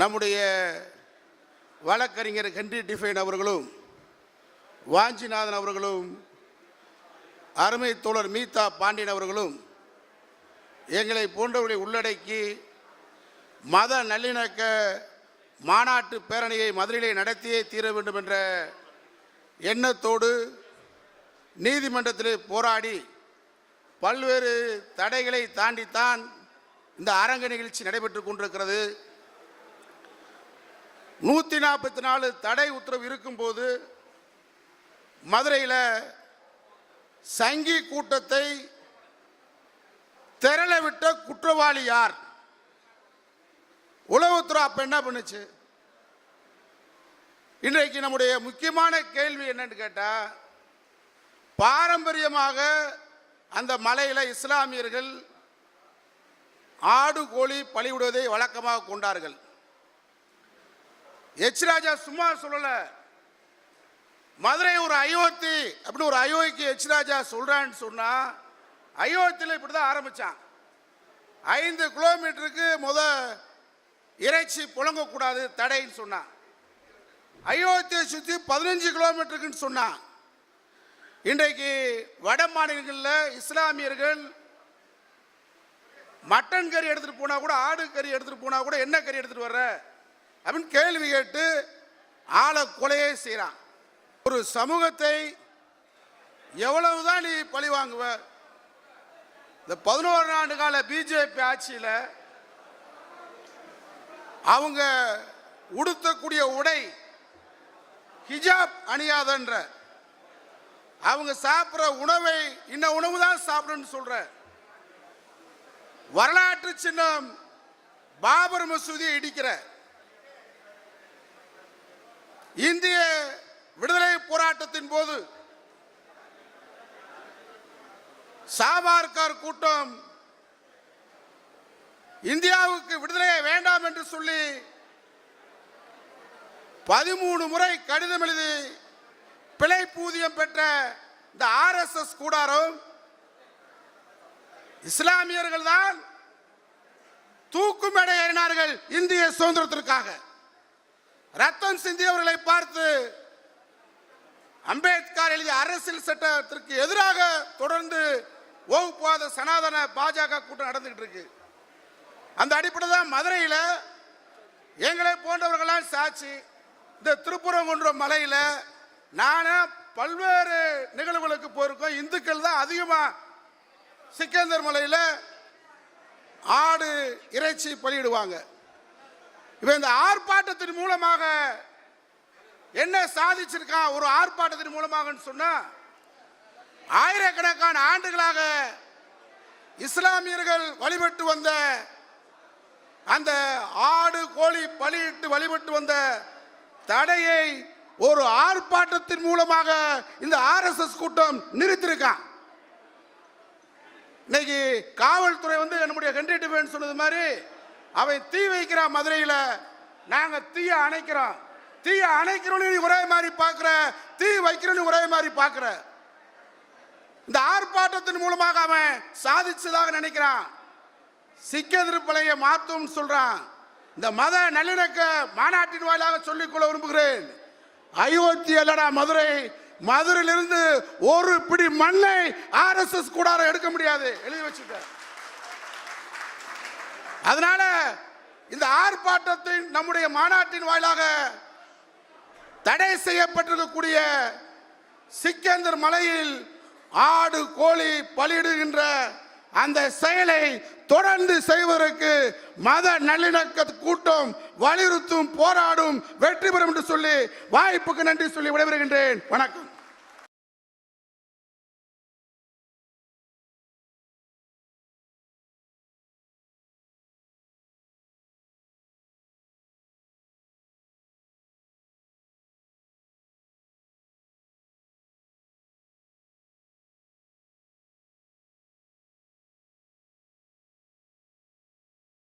நம்முடைய வழக்கறிஞர் Henry define அவர்களும் வாஞ்சிநாதன் அவர்களும் அருமை தோழர் மீதா பாண்டியன் அவர்களும் எங்களை போன்றவர்களை உள்ளடக்கி மத நல்லிணக்க மாநாட்டு பேரணியை மதுரையிலே நடத்தியே தீர வேண்டும் என்ற எண்ணத்தோடு நீதிமன்றத்தில் போராடி பல்வேறு தடைகளை தாண்டித்தான் இந்த அரங்க நிகழ்ச்சி நடைபெற்று கொண்டிருக்கிறது. நூற்றி நாற்பத்தி நாலு தடை உத்தரவு இருக்கும்போது மதுரையில் சங்கி கூட்டத்தை திரளவிட்ட குற்றவாளி யார்? உளவுத்துறை அப்போ என்ன பண்ணுச்சு? இன்றைக்கு நம்முடைய முக்கியமான கேள்வி என்னன்னு கேட்டால் பாரம்பரியமாக அந்த மலையில் இஸ்லாமியர்கள் ஆடு கோழி பழிவிடுவதை வழக்கமாக கொண்டார்கள். எச் ராஜா சும்மா சொல்லல. மதுரை ஒரு அயோத்தி அப்படின்னு ஒரு அயோத்திக்கு எச் ராஜா சொல்றான்னு சொன்னா அயோத்தியில் இப்படிதான் ஆரம்பிச்சான். ஐந்து கிலோமீட்டருக்கு முத இறைச்சி புழங்கக்கூடாது தடைன்னு சொன்னான் அயோத்தியை சுற்றி பதினஞ்சு கிலோமீட்டருக்குன்னு சொன்னான் இன்றைக்கு வட மாநிலங்களில் இஸ்லாமியர்கள் மட்டன் கறி எடுத்துகிட்டு போனால் கூட ஆடு கறி எடுத்துகிட்டு போனால் கூட என்ன கறி எடுத்துகிட்டு வர்ற? அப்படின்னு கேள்வி கேட்டு ஆளை கொலையே செய்கிறான் ஒரு சமூகத்தை எவ்வளவுதான் நீ பழி வாங்குவ? இந்த பதினோரு ஆண்டு கால பிஜேபி ஆட்சியில் அவங்க உடுத்தக்கூடிய உடை ஹிஜாப் அணியாதன்ற அவங்க சாப்பிட்ற உணவை இன்ன உணவு தான் சாப்பிடணும்னு சொல்ற வரலாற்று சின்னம் பாபர் மசூதியை இடிக்கிற இந்திய விடுதலை போராட்டத்தின் போது சாபார்கர் கூட்டம் இந்தியாவுக்கு விடுதலையை வேண்டாம் என்று சொல்லி பதிமூணு முறை கடிதம் எழுதி பிழை பூதியம் பெற்ற இந்த ஆர்எஸ்எஸ் கூடாரம் இஸ்லாமியர்கள் தான் தூக்கு மேடை ஏறினார்கள் இந்திய சுதந்திரத்திற்காக. ரத்தம் சிந்தியவர்களை பார்த்து அம்பேத்கர் எழுதிய அரசியல் சட்டத்திற்கு எதிராக தொடர்ந்து வகுப்பாத சனாதன பாஜக கூட்டம் நடந்துகிட்டு இருக்கு. அந்த அடிப்படை தான் மதுரையில் எங்களை போன்றவர்களால் சாட்சி இந்த திருப்புறங்குன்ற மலையில் நானே பல்வேறு நிகழ்வுகளுக்கு போயிருக்கோம். இந்துக்கள் தான் அதிகமாக சிக்கந்தர் மலையில் ஆடு இறைச்சி பலியிடுவாங்க. இவன் இந்த ஆர்ப்பாட்டத்தின் மூலமாக என்ன சாதிச்சிருக்கான் ஒரு ஆர்ப்பாட்டத்தின் மூலமாகன்னு சொன்னா ஆயிரக்கணக்கான ஆண்டுகளாக இஸ்லாமியர்கள் வழிபட்டு வந்த அந்த ஆடு கோழி பலியிட்டு வழிபட்டு வந்த தடையை ஒரு ஆர்ப்பாட்டத்தின் மூலமாக இந்த ஆர்எஸ்எஸ் கூட்டம் நிறுத்திருக்கான் இன்னைக்கு காவல்துறை வந்து நம்முடைய ஹென்றி சொன்னது மாதிரி அவன் தீ வைக்கிறான் மதுரையில் நாங்க தீய அணைக்கிறோம். தீய அணைக்கிறோன்னு நீ ஒரே மாதிரி பார்க்குற தீ வைக்கிறோன்னு ஒரே மாதிரி பார்க்குற. இந்த ஆர்ப்பாட்டத்தின் மூலமாக அவன் சாதிச்சதாக நினைக்கிறான். சிக்க திருப்பலையை மாற்றும் சொல்றான். இந்த மத நல்லிணக்க மாநாட்டின் வாயிலாக சொல்லிக்கொள்ள விரும்புகிறேன். அயோத்தி அல்லடா மதுரை மதுரையிலிருந்து ஒரு பிடி மண்ணை ஆர்எஸ்எஸ் கூடாரம் எடுக்க முடியாது. எழுதி வச்சுக்க. அதனால இந்த ஆர்ப்பாட்டத்தின் நம்முடைய மாநாட்டின் வாயிலாக தடை செய்யப்பட்டிருக்கக்கூடிய சிக்கந்தர் மலையில் ஆடு கோழி பலியிடுகின்ற அந்த செயலை தொடர்ந்து செய்வதற்கு மத நல்லிணக்க கூட்டம் வலியுறுத்தும் போராடும் வெற்றி பெறும் என்று சொல்லி வாய்ப்புக்கு நன்றி சொல்லி விடைபெறுகின்றேன். வணக்கம்.